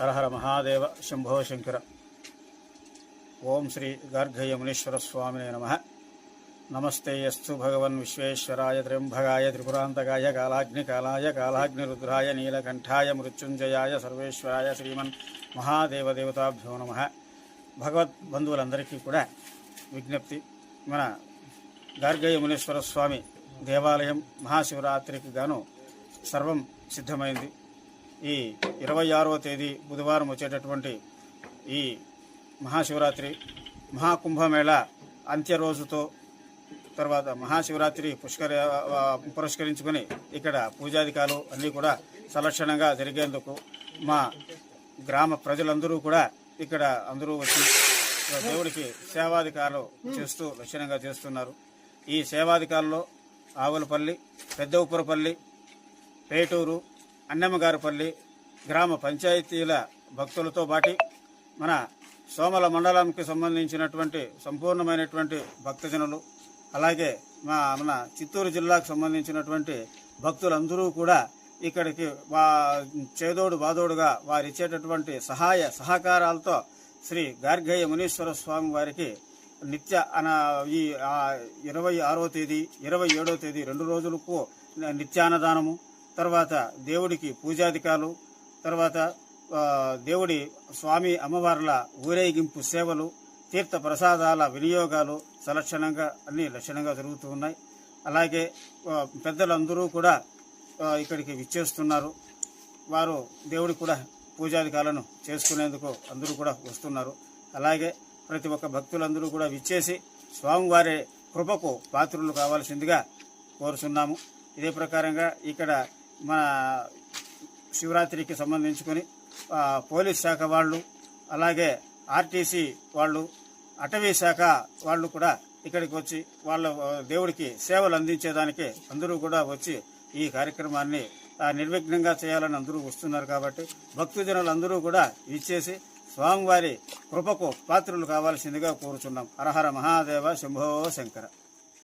హరహర మహాదేవ శంభో శంకర. ఓం శ్రీ గార్గయమునీశ్వర స్వామినే నమ. నమస్తే యస్సు భగవన్ విశ్వేశ్వరాయ త్రింభగాయ త్రిపురాంతకాయ కాలాగ్నికాలాయ కాలాగ్నిరుద్రాయ నీలకంఠాయ మృత్యుంజయాయ సర్వేశ్వరాయ శ్రీమన్ మహాదేవ దేవతాభ్యో నమ. భగవత్ బంధువులందరికీ కూడా విజ్ఞప్తి. మన గార్గయ్య మునీశ్వర స్వామి దేవాలయం మహాశివరాత్రికి గాను సర్వం సిద్ధమైంది. ఈ ఇరవై ఆరవ తేదీ బుధవారం వచ్చేటటువంటి ఈ మహాశివరాత్రి మహాకుంభమేళ అంత్య రోజుతో తర్వాత మహాశివరాత్రి పుష్కర పురస్కరించుకొని ఇక్కడ పూజాధికారులు అన్నీ కూడా సలక్షణంగా జరిగేందుకు మా గ్రామ ప్రజలందరూ కూడా ఇక్కడ అందరూ వచ్చి దేవుడికి సేవాధికారులు చేస్తూ లక్షణంగా చేస్తున్నారు. ఈ సేవాధికారుల్లో ఆవులపల్లి పెద్ద ఉప్పరపల్లి పేటూరు అన్నమ్మగారిపల్లి గ్రామ పంచాయతీల భక్తులతో బాటి మన సోమల మండలంకి సంబంధించినటువంటి సంపూర్ణమైనటువంటి భక్తజనులు అలాగే మా మన చిత్తూరు జిల్లాకు సంబంధించినటువంటి భక్తులందరూ కూడా ఇక్కడికి వా చేదోడు బాదోడుగా వారిచ్చేటటువంటి సహాయ సహకారాలతో శ్రీ గార్గయ్య మునీశ్వర స్వామి వారికి నిత్య అన ఈ ఇరవై ఆరో తేదీ ఇరవై ఏడో తేదీ రెండు రోజులకు నిత్యాన్నదానము తర్వాత దేవుడికి పూజాధికాలు తర్వాత దేవుడి స్వామి అమ్మవార్ల ఊరేగింపు సేవలు తీర్థ ప్రసాదాల వినియోగాలు సలక్షణంగా అన్ని లక్షణంగా జరుగుతూ ఉన్నాయి. అలాగే పెద్దలందరూ కూడా ఇక్కడికి విచ్చేస్తున్నారు. వారు దేవుడి కూడా పూజాధికాలను చేసుకునేందుకు అందరూ కూడా వస్తున్నారు. అలాగే ప్రతి ఒక్క భక్తులందరూ కూడా విచ్చేసి స్వామివారి కృపకు పాత్రులు కావాల్సిందిగా కోరుచున్నాము. ఇదే ప్రకారంగా ఇక్కడ మన శివరాత్రికి సంబంధించుకొని పోలీస్ శాఖ వాళ్ళు అలాగే ఆర్టీసీ వాళ్ళు అటవీ శాఖ వాళ్ళు కూడా ఇక్కడికి వచ్చి వాళ్ళ దేవుడికి సేవలు అందించేదానికి అందరూ కూడా వచ్చి ఈ కార్యక్రమాన్ని నిర్విఘ్నంగా చేయాలని అందరూ వస్తున్నారు కాబట్టి భక్తజనులు అందరూ కూడా ఇచ్చేసి స్వామివారి కృపకు పాత్రులు కావాల్సిందిగా కోరుచున్నాం. హరహర మహాదేవ శంభో శంకర.